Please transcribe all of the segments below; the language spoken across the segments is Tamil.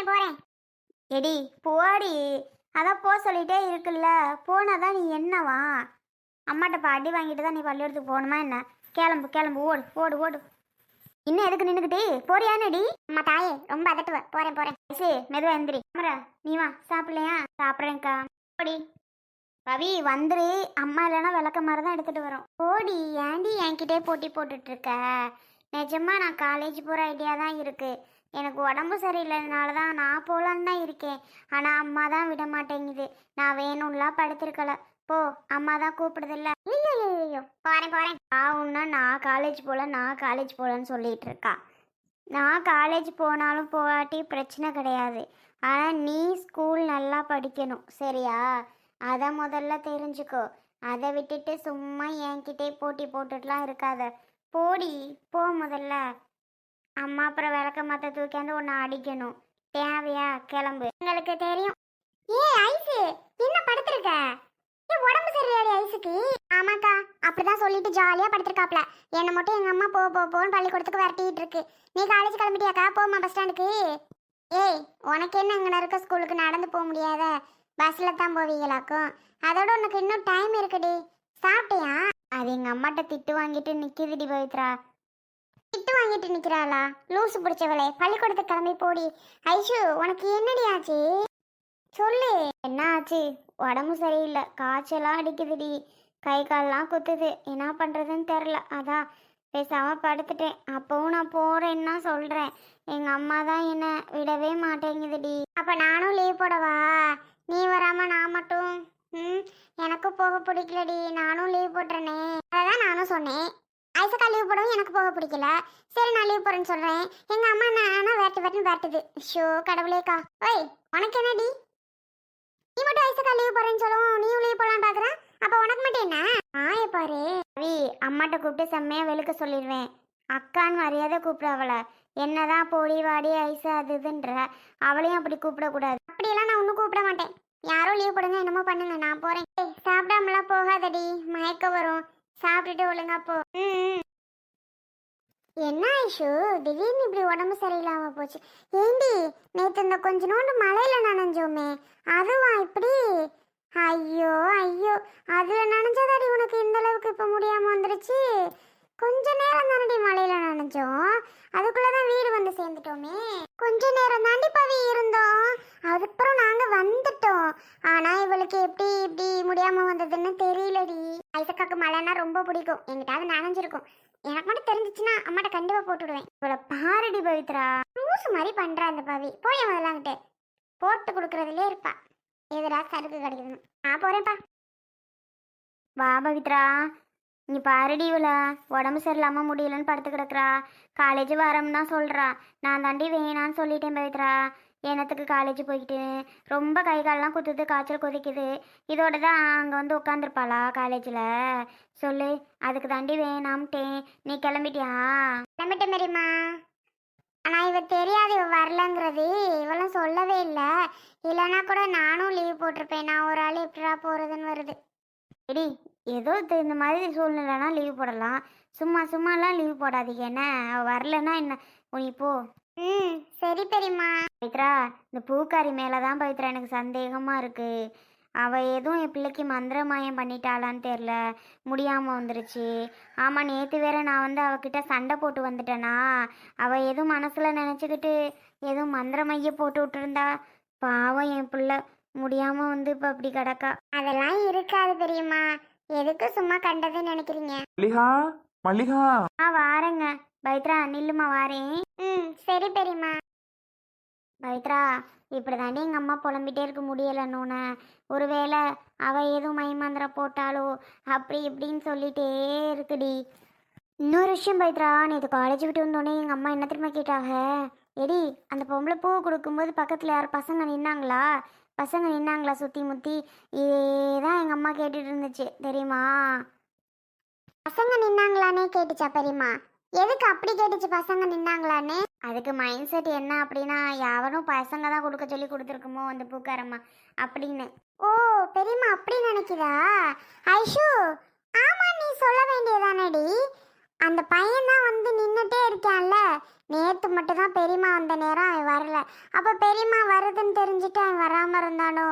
போறேன் போறேன். எடி போடி. அதான் போ சொல்லிட்டே இருக்குல்ல. போனாதான் நீ என்னவா? அம்மாட்ட இப்போ அடி வாங்கிட்டு தான் நீ பள்ளிக்கூடத்துக்கு போகணுமா என்ன? கிளம்பு கிளம்பு. ஓடு ஓடு ஓடு. இன்னும் எதுக்கு நின்றுக்கிட்டே போறியானடி அம்மா தாயே ரொம்ப அதட்டுவ. போறேன் போறேன். சரி மெதுவா எந்திரி. அமரா நீ வா. சாப்பிடலையா? சாப்பிட்றேன்க்கா. ஓடி பவி வந்துரு. அம்மா இல்லைன்னா விளக்க மாதிரி தான் எடுத்துட்டு வரோம். ஓடி ஏன்டி என்கிட்டே போட்டி போட்டுட்டு இருக்க? நிஜமா நான் காலேஜ் போகிற ஐடியா தான் இருக்கு. எனக்கு உடம்பு சரியில்லைனால தான் நான் போகலான்னு தான் இருக்கேன். ஆனால் அம்மா தான் விட மாட்டேங்குது. நான் வேணும்லாம் படுத்திருக்கல. போ அம்மா தான் கூப்பிடுதில்ல. ஐயோ போகிறேன் போறேன் ஆவுன்னா நான் காலேஜ் போகல நான் காலேஜ் போகலன்னு சொல்லிட்டு இருக்கா. நான் காலேஜ் போனாலும் போகாட்டி பிரச்சனை கிடையாது. ஆனால் நீ ஸ்கூல் நல்லா படிக்கணும். சரியா? அதை முதல்ல தெரிஞ்சுக்கோ. அதை விட்டுட்டு சும்மா என்கிட்டே போட்டி போட்டுட்டுலாம் இருக்காத. போடி போ முதல்ல. அம்மா அப்புறம் விளக்க மாத்த தூக்கியாந்து உன்னை அடிக்கணும். தேவையா? கிளம்பு. உங்களுக்கு தெரியும். ஏ ஐசு என்ன படுத்திருக்க? ஏ உடம்பு சரியாடி ஐசுக்கு? ஆமாக்கா அப்படிதான் சொல்லிட்டு ஜாலியா படுத்திருக்காப்ல. என்ன மட்டும் எங்க அம்மா போ போ போன்னு பள்ளிக்கூடத்துக்கு விரட்டிட்டு இருக்கு. நீ காலேஜ் கிளம்பிட்டியாக்கா? போமா பஸ் ஸ்டாண்டுக்கு ஏய் உனக்கு என்ன இங்கே இருக்க ஸ்கூலுக்கு நடந்து போக முடியாத? பஸ்ல தான் போவீங்களாக்கும். அதோட உனக்கு இன்னும் டைம் இருக்குடி. சாப்பிட்டியா? அது எங்கள் அம்மாட்ட திட்டு வாங்கிட்டு நிற்கிதுடி பவித்ரா. திட்டு வாங்கிட்டு நிக்கிறாளா? லூசு பிடிச்சவளே பள்ளிக்கூடத்துக்கு கிளம்பி போடி. ஐஷு உனக்கு என்னடி ஆச்சு? சொல்லு. என்ன ஆச்சு? உடம்பு சரியில்லை. காய்ச்சலாம் அடிக்குதுடி. கை கால்லாம் குத்துது. என்ன பண்ணுறதுன்னு தெரில அதான் பேசாமல் படுத்துட்டேன். அப்போவும் நான் போகிறேன்னா சொல்கிறேன் எங்கள் அம்மா தான் என்ன விடவே மாட்டேங்குதுடி. அப்ப நானும் லீவ் போடவா? நீ வராம நான் மட்டும்? ம் எனக்கும் போக பிடிக்கலடி. நானும் லீவ் போட்டுறனே. அதான் நானும் சொன்னேன். ஐசக்கா லீவ் போடவும் எனக்கு போக பிடிக்கல. சரி நான் லீவ் போடுறேன்னு சொல்றேன். எங்க அம்மா நானா வேட்டு வேட்டுன்னு வேட்டுது ஷோ கடவுளேக்கா. ஓய் உனக்கு என்னடி? நீ மட்டும் ஐசக்கா லீவ் போடுறேன்னு சொல்லவும் நீயும் லீவ் போடலாம் பாக்குறேன் அப்ப உனக்கு மட்டும் என்ன? ஆய பாரு. ரவி அம்மாட்ட கூப்பிட்டு செம்மையா வெளுக்க சொல்லிடுவேன். அக்கான்னு மரியாதை கூப்பிட அவளை. என்னதான் போடி வாடி ஐசா அது இதுன்ற. அவளையும் அப்படி கூப்பிடக்கூடாது. அப்படியெல்லாம் நான் ஒன்றும் கூப்பிட மாட்டேன். யாரோ லீவ் போடுங்க என்னமோ பண்ணுங்க. நான் போறேன். சாப்பிடாமலாம் போகாதடி. மயக்கம் வரும். சாப்பிட்டுட்டு ஒழுங்கா போ. ம். என்ன ஐஷு? திடீர்னு இப்படி உடம்பு சரியில்லாம போச்சு. ஏண்டி நேற்று இந்த கொஞ்ச நோண்டு மழையில நனைஞ்சோமே. அதுவா இப்படி? ஐயோ ஐயோ. அதுல நனைஞ்சதாடி உனக்கு இந்த அளவுக்கு இப்ப முடியாம வந்துருச்சு. கொஞ்ச நேரம் தானடி மழையில நனைஞ்சோம். அதுக்குள்ளதான் வீடு வந்து சேர்ந்துட்டோமே. கொஞ்ச நேரம் தாண்டி பவி இருந்தோம். அதுக்கப்புறம் நாங்க வந்துட்டோம் ஆனா இவளுக்கு எப்படி இப்படி முடியாம வந்ததுன்னு தெரியலடி. ஐசக்காக்கு மழைன்னா ரொம்ப பிடிக்கும். எங்கிட்டாவது நனைஞ்சிருக்கும். எனக்கு மட்டும் தெரிஞ்சிச்சுன்னா அம்மாட்ட கண்டிப்பா போட்டு இவளை பாருடி பவித்ரா. லூசு மாதிரி பண்றா அந்த பவி. போய் முதலாங்கிட்டு போட்டு கொடுக்கறதுலே இருப்பா. எதிராக சருக்கு கிடைக்குதுன்னு. நான் போறேன்ப்பா. வா பவித்ரா. நீ பாருடி இவளா. உடம்பு சரியில்லாமல் முடியலன்னு படுத்து கிடக்குறா. காலேஜ் வரோம்னு சொல்றா. சொல்கிறா நான் தாண்டி வேணான்னு சொல்லிட்டேன் பவித்ரா. என்னத்துக்கு காலேஜ் போய்கிட்டு ரொம்ப கை கால்லாம் குத்துது காய்ச்சல் கொதிக்குது. இதோட தான் அங்கே வந்து உட்காந்துருப்பாளா காலேஜில் சொல்லு அதுக்கு தாண்டி வேணாம்ட்டேன். நீ கிளம்பிட்டியா? கிளம்பிட்ட மாதிரிம்மா ஆனா இவ தெரியாது இவ வரலங்கிறது. இவளும் சொல்லவே இல்லை. இல்லைன்னா கூட நானும் லீவ் போட்டிருப்பேன். நான் ஒரு ஆள் எப்படிடா போறதுன்னு வருது. எடி ஏதோ இந்த மாதிரி சூழ்நிலைனா லீவ் போடலாம். சும்மா சும்மாலாம் லீவ் போடாதீங்க. என்ன? வரலன்னா என்ன? நீ போ. ம் சரி பெரியம்மா. பவித்ரா இந்த பூக்காரி மேலே தான் பவித்ரா எனக்கு சந்தேகமாக இருக்கு. அவள் எதுவும் என் பிள்ளைக்கு மந்திரமாயம் பண்ணிட்டாளான்னு தெரில முடியாமல் வந்துருச்சு. ஆமாம் நேற்று வேற நான் வந்து அவகிட்ட சண்டை போட்டு வந்துட்டேனா. அவள் எதுவும் மனசில் நினச்சிக்கிட்டு எதுவும் மந்திரமைய போட்டு விட்டுருந்தா பாவம் என் பிள்ளை. முடியாமல் வந்து இப்போ அப்படி கிடக்கா. அதெல்லாம் இருக்காது பெரியம்மா. எதுக்கு சும்மா கண்டது நினைக்கிறீங்க? மல்லிகா மல்லிகா. ஆ வாரேங்க. பவித்ரா நில்லுமா வாரேன். ம் சரி பெரியம்மா. பவித்ரா இப்படி தாண்டி எங்கள் அம்மா புலம்பிட்டே இருக்க முடியலன்னு ஒருவேளை அவள் எதுவும் மைமந்திரம் போட்டாலோ அப்படி இப்படின்னு சொல்லிட்டே இருக்குடி. இன்னொரு விஷயம் பவித்ரா நேற்று காலேஜ் விட்டு வந்தோடனே எங்கள் அம்மா என்ன திரும்ப கேட்டாங்க? எடி அந்த பொம்பளை பூ கொடுக்கும்போது பக்கத்தில் யார் பசங்க நின்னாங்களா? பசங்க நின்னாங்களா சுற்றி முற்றி இதே தான் எங்கள் அம்மா கேட்டுட்டு இருந்துச்சு தெரியுமா? பசங்க நின்னாங்களானே கேட்டுச்சா பெரியம்மா? எதுக்கு அப்படி கேட்டுச்சு பசங்க நின்னாங்களான்னு? அதுக்கு மைண்ட் செட் என்ன அப்படின்னா யாரும் பசங்க தான் கொடுக்க சொல்லி கொடுத்துருக்குமோ அந்த பூக்காரம்மா அப்படின்னு. ஓ பெரியம்மா அப்படி நினைக்கிறா? ஐஷு ஆமா நீ சொல்ல வேண்டியதானடி அந்த பையன் தான் வந்து நின்றுட்டே இருக்கான்ல. நேற்று மட்டும் தான் பெரியம்மா வந்த நேரம் அவன் வரல. அப்போ பெரியம்மா வருதுன்னு தெரிஞ்சுட்டு அவன் வராமல் இருந்தானோ?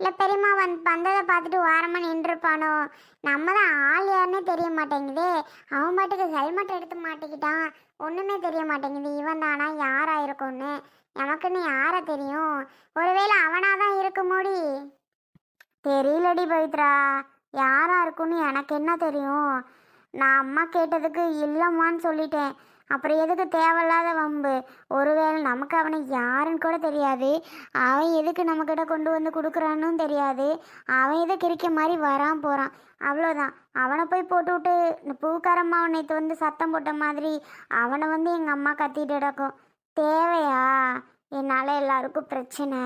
இல்லை பெரியம்மா வந் வந்ததை பார்த்துட்டு ஓரமாக நின்றுருப்பானோ? நம்ம தான் ஆள் யாருன்னே தெரிய மாட்டேங்குதே. அவன் பாட்டுக்கு ஹெல்மெட் எடுத்து மாட்டிக்கிட்டான். ஒன்றுமே தெரிய மாட்டேங்குது. இவன் தானா? யாராக இருக்கும்னு. எனக்குன்னு யாரை தெரியும்? ஒருவேளை அவனாக தான் இருக்க முடி தெரியலடி பவித்ரா. யாராக இருக்குன்னு எனக்கு என்ன தெரியும்? நான் அம்மா கேட்டதுக்கு இல்லைம்மான்னு சொல்லிட்டேன். அப்புறம் எதுக்கு தேவையில்லாத வம்பு? ஒருவேளை நமக்கு அவனை யாருன்னு கூட தெரியாது. அவன் எதுக்கு நம்மக்கிட்ட கொண்டு வந்து கொடுக்குறான்னு தெரியாது. அவன் எதை கிரிக்க மாதிரி வரான் போகிறான் அவ்வளோதான் அவனை போய் போட்டுவிட்டு இந்த பூக்காரம்மா நேற்று வந்து சத்தம் போட்ட மாதிரி அவனை வந்து எங்கள் அம்மா கத்திட்டு கிடக்கும். தேவையா? என்னால் எல்லாருக்கும் பிரச்சனை.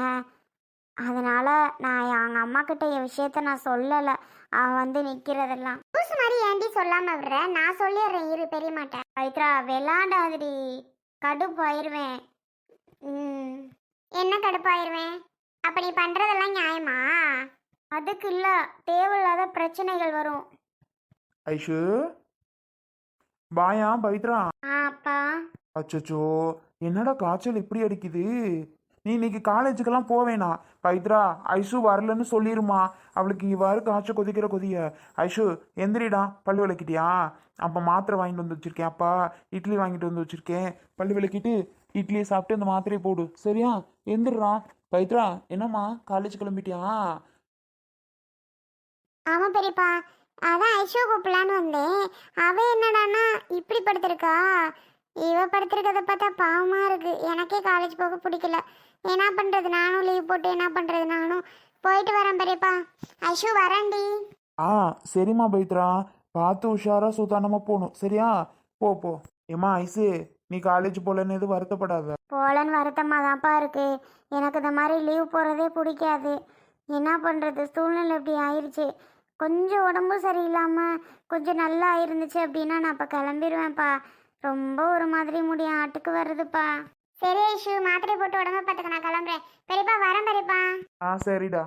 அதனால் நான் எங்கள் அம்மா கிட்ட என் விஷயத்த நான் சொல்லலை. அவன் வந்து நிற்கிறதெல்லாம் லூசு மாதிரி ஏண்டி சொல்லாமல் விடுற? நான் சொல்லிடுறேன் இரு பெரியமாட்ட பவித்ரா விளாண்டாதடி. கடுப்பாயிருவேன். ம் என்ன கடுப்பாயிருவேன்? அப்ப நீ பண்றதெல்லாம் நியாயமா? அதுக்கு இல்லை. தேவையில்லாத பிரச்சனைகள் வரும். ஐஷு. பாயா பவித்ரா. ஆ அப்பா. அச்சச்சோ. என்னடா காய்ச்சல் இப்படி அடிக்குது? நீ இன்னைக்கு காலேஜுக்கெல்லாம் போவேணாம் பவித்ரா ஐஷு வரலன்னு சொல்லிருமா. அவளுக்கு இவ்வாறு காய்ச்ச கொதிக்கிற கொதிய. ஐஷு எந்திரிடா. பல்லு விளக்கிட்டியா? அப்போ மாத்திரை வாங்கிட்டு வந்து வச்சிருக்கேன் அப்பா. இட்லி வாங்கிட்டு வந்து வச்சிருக்கேன். பல்லு விளக்கிட்டு இட்லியை சாப்பிட்டு அந்த மாத்திரையை போடு. சரியா? எந்திரிடா. பவித்ரா என்னம்மா? காலேஜ் கிளம்பிட்டியா? ஆமா பெரியப்பா. அதான் ஐஷோ கூப்பிடலான்னு வந்தேன். அவ என்னடானா இப்படி படுத்திருக்கா இவ படுத்திருக்கத பார்த்தா பாவமா இருக்கு. எனக்கே காலேஜ் போக பிடிக்கல. என்ன பண்றது? நானும் லீவ் போட்டு என்ன பண்றது? நானும் போயிட்டு வரேன் பெரியப்பா. ஐஷு வரேன்டி. ஆ சரிம்மா பவித்ரா. பார்த்து உஷாரா சுதானமா போகணும். சரியா? போ போ. ஏம்மா ஐசு நீ காலேஜ் போலன்னு எதுவும் வருத்தப்படாத. போலன்னு வருத்தமாக தான்ப்பா இருக்கு. எனக்கு இந்த மாதிரி லீவ் போகிறதே பிடிக்காது. என்ன பண்ணுறது சூழ்நிலை இப்படி ஆயிடுச்சு கொஞ்சம் உடம்பு சரியில்லாமல் கொஞ்சம் நல்லா இருந்துச்சு அப்படின்னா நான் இப்போ கிளம்பிடுவேன்ப்பா ரொம்ப ஒரு மாதிரி முடி ஆட்டுக்கு வருதுப்பா. சரி ஐஷு மாத்திரை போட்டு உடம்ப பார்த்துக்க நான் கிளம்புறேன். பெரியப்பா வரேன் பெரியப்பா. ஆ சரிடா.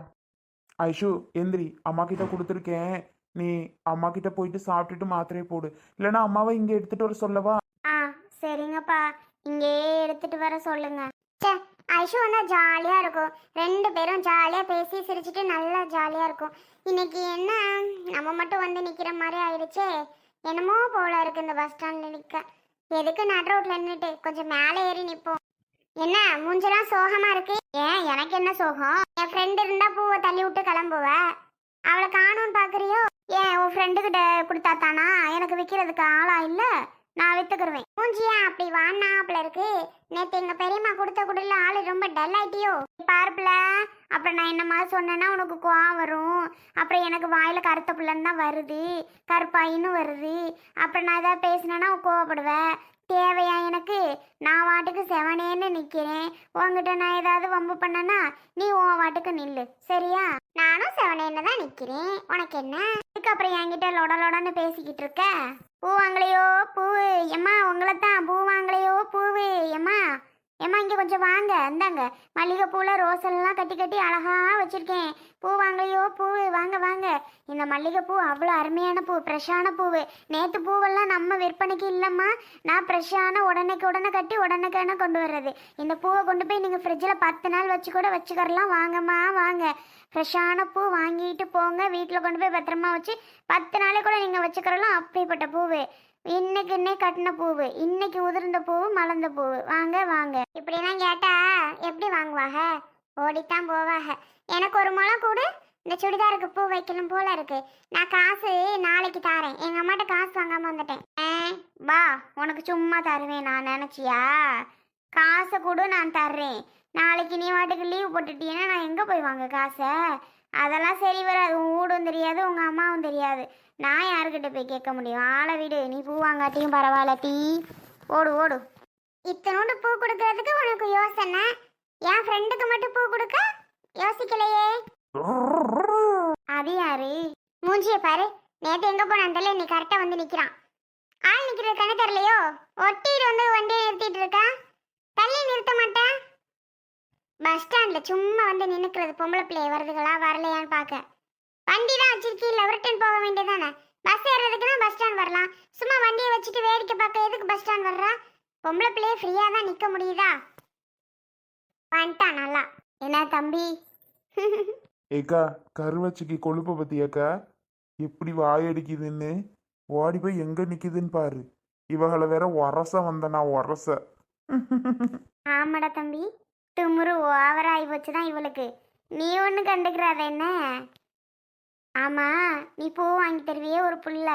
ஐஷு எந்திரி. அம்மா கிட்ட கொடுத்துருக்கேன். நீ அம்மா கிட்ட போயிட்டு சாப்பிட்டுட்டு மாத்திரையை போடு. இல்லைன்னா அம்மாவை இங்கே எடுத்துட்டு வர சொல்லவா? ஆ சரிங்கப்பா. இங்கேயே எடுத்துட்டு வர சொல்லுங்க. ச்சே ஐஷு வந்தா ஜாலியா இருக்கும். ரெண்டு பேரும் ஜாலியா பேசி சிரிச்சிட்டு நல்லா ஜாலியா இருக்கும். இன்னைக்கு என்ன? நம்ம மட்டும் வந்து நிக்கிற மாதிரி ஆயிடுச்சே. என்னமோ போல இருக்கு இந்த பஸ் ஸ்டாண்ட்ல நிக்க. எதுக்கு நட் ரோட்ல நின்னுட்டு? கொஞ்சம் மேலே ஏறி நிப்போம். என்ன மூஞ்செல்லாம் சோகமா இருக்கு? ஏன் எனக்கு என்ன சோகம்? என் ஃப்ரெண்டு இருந்தா பூவை தள்ளி விட்டு கிளம்புவ. அவளை காணும்னு பாக்குறியோ? ஏன் உன் ஃப்ரெண்டு கிட்ட கொடுத்தா தானா? எனக்கு விற்கிறதுக்கு ஆளா இல்ல? நான் வித்துக்கிருவேன். மூஞ்சியா? அப்படி வாண்ணாப்புல இருக்கு. நேத்து எங்க பெரியம்மா கொடுத்த குடில ஆளு ரொம்ப டல் ஆயிட்டியோ? பார்ப்புல அப்புறம் நான் என்னமா சொன்னேன்னா உனக்கு கோவம் வரும். அப்புறம் எனக்கு வாயில கருத்த பிள்ளைன்னு தான் வருது. கருப்பாயின்னு வருது. அப்புறம் நான் ஏதாவது பேசினேன்னா கோவப்படுவேன் தேவையா எனக்கு? நான் வாட்டுக்கு செவனேன்னு நிற்கிறேன் உங்ககிட்ட நான் ஏதாவது வம்பு பண்ணேன்னா நீ உன் வாட்டுக்கு நில்லு. சரியா? நானும் செவனேன்னு தான் நிற்கிறேன் உனக்கு என்ன? அதுக்கப்புறம் என்கிட்ட லொட லொடன்னு பேசிக்கிட்டு இருக்க? பூ வாங்கலையோ? பூவு. எம்மா உங்களை தான். பூ வாங்கலையோ? பூவு. எம்மா ஏம்மா இங்கே கொஞ்சம் வாங்க. இந்தாங்க மல்லிகைப்பூவில் ரோஸல்லாம் கட்டி கட்டி அழகாக வச்சுருக்கேன். பூ வாங்கலையோ? பூ வாங்க வாங்க. இந்த மல்லிகைப்பூ அவ்வளோ அருமையான பூ ஃப்ரெஷ்ஷான பூவு. நேற்று பூவெல்லாம் நம்ம விற்பனைக்கு இல்லைம்மா. நான் ஃப்ரெஷ்ஷான உடனேக்கு உடனே கட்டி உடனேக்கான கொண்டு வர்றது. இந்த பூவை கொண்டு போய் நீங்கள் ஃப்ரிட்ஜில் பத்து நாள் வச்சு கூட வச்சுக்கறலாம். வாங்கம்மா வாங்க. ஃப்ரெஷ்ஷான பூ வாங்கிட்டு போங்க. வீட்டில் கொண்டு போய் பத்திரமா வச்சு பத்து நாளே கூட நீங்கள் வச்சுக்கிறலாம். அப்படிப்பட்ட பூவு. இன்னைக்கு இன்னைக்கு கட்டின பூவு இன்னைக்கு உதிர்ந்த பூவு மலர்ந்த பூவு. வாங்க வாங்க. இப்படிலாம் கேட்டா எப்படி வாங்குவாக? ஓடித்தான் போவாக. எனக்கு ஒரு முளம் கூடு. இந்த சுடிதாருக்கு பூ வைக்கணும் போல இருக்கு. நான் காசு நாளைக்கு தாரேன். எங்க அம்மாட்ட காசு வாங்காம வந்துட்டேன். வா உனக்கு சும்மா தருவேன் நான் நினச்சியா? காசை கூட நான் தர்றேன். நாளைக்கு நீ வாட்டுக்கு லீவ் போட்டுட்டீங்கன்னா நான் எங்கே போய் வாங்க காசை? அதெல்லாம் சரி வராது. உன் வீடும் தெரியாது உங்கள் அம்மாவும் தெரியாது. நான் யாருக்கிட்ட போய் கேட்க முடியும்? ஆளை விடு. நீ பூ வாங்காட்டியும் பரவாயில்ல டீ ஓடு ஓடு. இத்தனோண்டு பூ கொடுக்கறதுக்கு உனக்கு யோசனை? என் ஃப்ரெண்டுக்கு மட்டும் பூ கொடுக்க? யோசிக்கலையே. அது யாரு? மூஞ்சிய பாரு. நேற்று எங்க போன தெரியல நீ கரெக்டா வந்து நிக்கிறான். ஆள் நிக்கிறது கண்ணு தெரியலையோ? ஒட்டிட்டு வந்து வண்டியை நிறுத்திட்டு இருக்கா? தள்ளி நிறுத்த மாட்டேன். பஸ் ஸ்டாண்ட்ல சும்மா வந்து நின்னுக்கிறது பொம்பளை பிள்ளைய வருதுகளா வரலையான்னு பார்க்க. வண்டி தான் வச்சிருக்கீல்ல ரிட்டன் போக வேண்டியதானே பஸ் ஏறதுக்குன்னா பஸ் ஸ்டாண்ட் வரலாம். சும்மா வண்டியை வச்சுட்டு வேடிக்கை பார்க்க எதுக்கு பஸ் ஸ்டாண்ட் வர்றா? பொம்பளை பிள்ளைய ஃப்ரீயாக தான் நிற்க முடியுதா? வந்துட்டான் நல்லா. என்ன தம்பி? ஏக்கா கருவச்சிக்கு கொழுப்பை பத்தியாக்கா? எப்படி வாயடிக்குதுன்னு? ஓடி போய் எங்க நிக்குதுன்னு பாரு. இவகளை வேற உரச வந்தனா உரச. ஆமாடா தம்பி. துமுறு ஓவர் ஆகி போச்சு தான் இவளுக்கு. நீ ஒன்று கண்டுக்கிறாத என்ன? ஆமா நீ பூ வாங்கி தருவியே ஒரு புள்ள.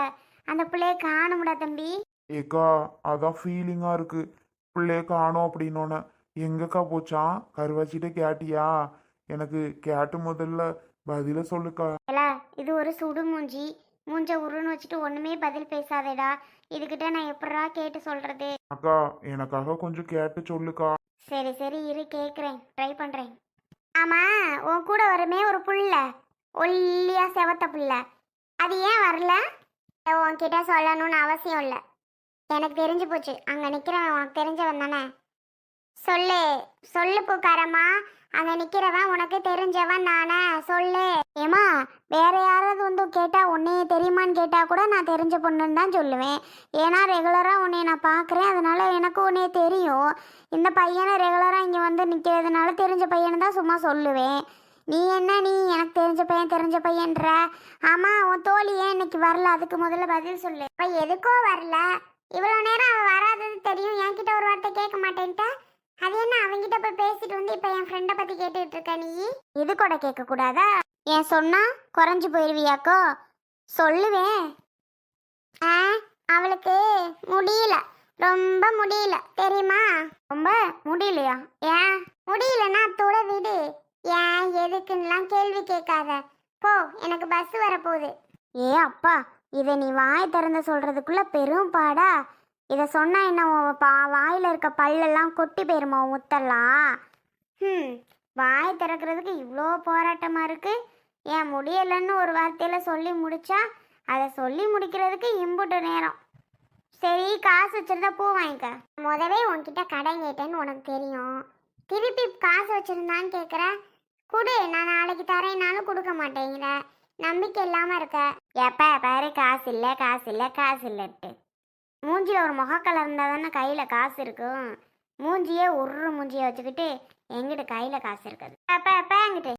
அந்த புள்ளைய காணும்டா தம்பி. ஏக்கா அதான் ஃபீலிங்கா இருக்கு. பிள்ளைய காணோம் அப்படின்னோன்னு எங்கக்கா போச்சான் கருவாச்சிட்ட கேட்டியா? எனக்கு கேட்டு முதல்ல பதில சொல்லுக்கா. ஏல இது ஒரு சுடு மூஞ்சி. மூஞ்ச உருன்னு வச்சுட்டு ஒண்ணுமே பதில் பேசாதேடா. இதுகிட்ட நான் எப்படா கேட்டு சொல்றது? அக்கா எனக்காக கொஞ்சம் கேட்டு சொல்லுக்கா. சரி சரி இரு கேட்குறேன் ட்ரை பண்ணுறேன் ஆமா உன் கூட வருமே ஒரு புள்ள. ஒல்லியா செவத்த புள்ள. அது ஏன் வரல? உன்கிட்ட சொல்லணும்னு அவசியம் இல்லை. எனக்கு தெரிஞ்சு போச்சு. அங்கே நிற்கிறவன் உனக்கு தெரிஞ்சவன் தானே? சொல்லு. சொல்லு பூக்காரம்மா. அங்கே நிற்கிறவன் உனக்கு தெரிஞ்சவன் நானே சொல்லு. ஏமா வேற யாராவது வந்து கேட்டால் உன்னையே தெரியுமான்னு கேட்டால் கூட நான் தெரிஞ்ச பொண்ணுன்னு தான் சொல்லுவேன். ஏன்னா ரெகுலராக உன்னை நான் பார்க்குறேன் அதனால எனக்கு உன்னையே தெரியும். இந்த பையனை ரெகுலராக இங்கே வந்து நிற்கிறதுனால தெரிஞ்ச பையனை தான் சும்மா சொல்லுவேன். நீ என்ன நீ? எனக்கு தெரிஞ்ச பையன் தெரிஞ்ச பையன்ற. ஆமாம் உன் தோழி ஏன் இன்னைக்கு வரல? அதுக்கு முதல்ல பதில் சொல்லு. இப்போ எதுக்கோ வரல? இவ்வளோ நேரம் அவள் வராதது தெரியும். என்கிட்ட ஒரு வார்த்தை கேட்க மாட்டேன்ட்டா. அது என்ன அவங்கிட்ட போய் பேசிட்டு வந்து இப்போ என் ஃப்ரெண்டை பற்றி கேட்டுட்டு இருக்க நீ? இது கூட கேட்கக்கூடாதா ஏன் சொன்னா குறைஞ்சு போயிருவியாக்கோ? சொல்லுவேன். ஆ அவளுக்கு முடியல. ரொம்ப முடியல. தெரியுமா? ரொம்ப முடியலையா? ஏன்? முடியலன்னா துளை விடு. ஏன் எதுக்குன்னுலாம் கேள்வி கேட்காத. போ எனக்கு பஸ் வரப்போகுது. ஏ அப்பா இதை நீ வாய் திறந்து சொல்கிறதுக்குள்ளே பெரும் பாடா. இதை சொன்னால் என்ன உன் பா வாயில் இருக்க பல்லெல்லாம் கொட்டி போயிருமா முத்தெல்லாம்? ம் வாய் திறக்கிறதுக்கு இவ்வளோ போராட்டமாக இருக்குது ஏன் முடியலைன்னு ஒரு வார்த்தையில் சொல்லி முடித்தா அதை சொல்லி முடிக்கிறதுக்கு இம்புட்டு நேரம். சரி காசு வச்சிருந்தா பூ வாங்கிக்க. முதவே உன்கிட்ட கடன் கேட்டேன்னு உனக்கு தெரியும். திருப்பி காசு வச்சுருந்தான்னு கேட்குற கொடு நான் நாளைக்கு தரேன்னாலும் கொடுக்க மாட்டேங்கிற. நம்பிக்கை இல்லாமல் இருக்க. எப்போ பாரு காசு இல்லை காசு இல்லை காசு இல்லைன்ட்டு. மூஞ்சியில் ஒரு முகக்கலர் இருந்தால் தானே கையில் காசு இருக்கும். மூஞ்சியே உருற மூஞ்சியை வச்சுக்கிட்டு எங்கிட்ட கையில் காசு இருக்குது. அப்போ அப்போ எங்கிட்ட